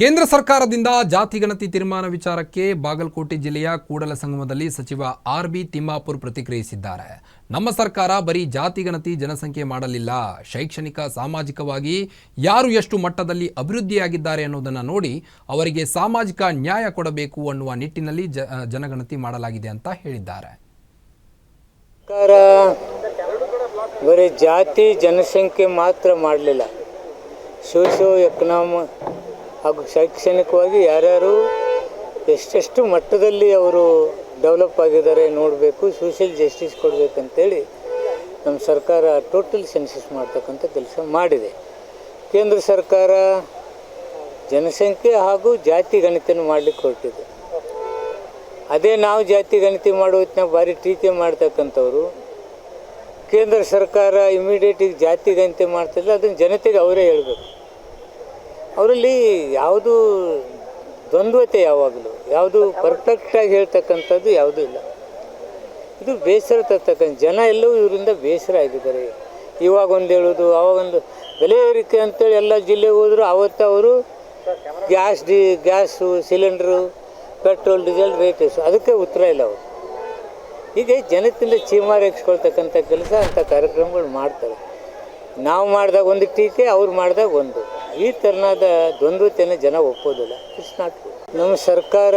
ಕೇಂದ್ರ ಸರ್ಕಾರದಿಂದ ಜಾತಿ ಗಣತಿ ತೀರ್ಮಾನ ವಿಚಾರಕ್ಕೆ ಬಾಗಲಕೋಟೆ ಜಿಲ್ಲೆಯ ಕೂಡಲ ಸಂಗಮದಲ್ಲಿ ಸಚಿವ ಆರ್ ಬಿ ತಿಮ್ಮಾಪುರ್ ಪ್ರತಿಕ್ರಿಯಿಸಿದ್ದಾರೆ. ನಮ್ಮ ಸರ್ಕಾರ ಬರೀ ಜಾತಿ ಗಣತಿ ಜನಸಂಖ್ಯೆ ಮಾಡಲಿಲ್ಲ. ಶೈಕ್ಷಣಿಕ, ಸಾಮಾಜಿಕವಾಗಿ ಯಾರು ಎಷ್ಟು ಮಟ್ಟದಲ್ಲಿ ಅಭಿವೃದ್ಧಿಯಾಗಿದ್ದಾರೆ ಅನ್ನೋದನ್ನು ನೋಡಿ ಅವರಿಗೆ ಸಾಮಾಜಿಕ ನ್ಯಾಯ ಕೊಡಬೇಕು ಅನ್ನುವ ನಿಟ್ಟಿನಲ್ಲಿ ಜನಗಣತಿ ಮಾಡಲಾಗಿದೆ ಅಂತ ಹೇಳಿದ್ದಾರೆ. ಬರೀ ಜಾತಿ ಜನಸಂಖ್ಯೆ ಮಾತ್ರ ಮಾಡಲಿಲ್ಲ. ಎಕನಾಮ ಹಾಗೂ ಶೈಕ್ಷಣಿಕವಾಗಿ ಯಾರ್ಯಾರು ಎಷ್ಟೆಷ್ಟು ಮಟ್ಟದಲ್ಲಿ ಅವರು ಡೆವಲಪ್ ಆಗಿದ್ದಾರೆ ನೋಡಬೇಕು, ಸೋಷಿಯಲ್ ಜಸ್ಟಿಸ್ ಕೊಡಬೇಕಂತೇಳಿ ನಮ್ಮ ಸರ್ಕಾರ ಟೋಟಲ್ ಸೆನ್ಸಸ್ ಮಾಡ್ತಕ್ಕಂಥ ಕೆಲಸ ಮಾಡಿದೆ. ಕೇಂದ್ರ ಸರ್ಕಾರ ಜನಸಂಖ್ಯೆ ಹಾಗೂ ಜಾತಿ ಗಣಿತನ ಮಾಡಲಿಕ್ಕೆ ಹೊರಟಿದೆ. ಅದೇ ನಾವು ಜಾತಿ ಗಣತಿ ಮಾಡೋ ಹೊತ್ನಾಗ ಭಾರಿ ಟೀಕೆ ಮಾಡ್ತಕ್ಕಂಥವ್ರು, ಕೇಂದ್ರ ಸರ್ಕಾರ ಇಮಿಡಿಯೇಟಿಗೆ ಜಾತಿ ಗಣತಿ ಮಾಡ್ತಿಲ್ಲ, ಅದನ್ನು ಜನತೆಗೆ ಅವರೇ ಹೇಳಬೇಕು. ಅವರಲ್ಲಿ ಯಾವುದು ದ್ವಂದ್ವತೆ ಯಾವಾಗಲೂ, ಯಾವುದು ಪರ್ಫೆಕ್ಟಾಗಿ ಹೇಳ್ತಕ್ಕಂಥದ್ದು ಯಾವುದೂ ಇಲ್ಲ. ಇದು ಬೇಸರ ತರ್ತಕ್ಕಂಥ, ಜನ ಎಲ್ಲವೂ ಇವರಿಂದ ಬೇಸರ ಆಗಿದ್ದಾರೆ. ಇವಾಗ ಒಂದು ಹೇಳೋದು ಆವಾಗೊಂದು ಬೆಲೆ ಏರಿಕೆ ಅಂತೇಳಿ ಎಲ್ಲ ಜಿಲ್ಲೆಗೆ ಹೋದ್ರು, ಅವತ್ತು ಅವರು gas D, gas, cylinder, petrol, diesel rate ಎಷ್ಟು ಅದಕ್ಕೆ ಉತ್ತರ ಇಲ್ಲ ಅವರು. ಹೀಗೆ ಜನತಿಂದ ಚೀಮಾರಿ ಕೆಲಸ ಅಂಥ ಕಾರ್ಯಕ್ರಮಗಳು ಮಾಡ್ತಾರೆ. ನಾವು ಮಾಡಿದಾಗ ಒಂದು ಟೀಕೆ, ಅವ್ರು ಮಾಡಿದಾಗ ಒಂದು. ಈ ತೆರನಾದ ದ್ವಂದ್ವತೆಯನ್ನು ಜನ ಒಪ್ಪೋದಿಲ್ಲ. ಇಟ್ಸ್ ನಾಟ್ ನಮ್ಮ ಸರ್ಕಾರ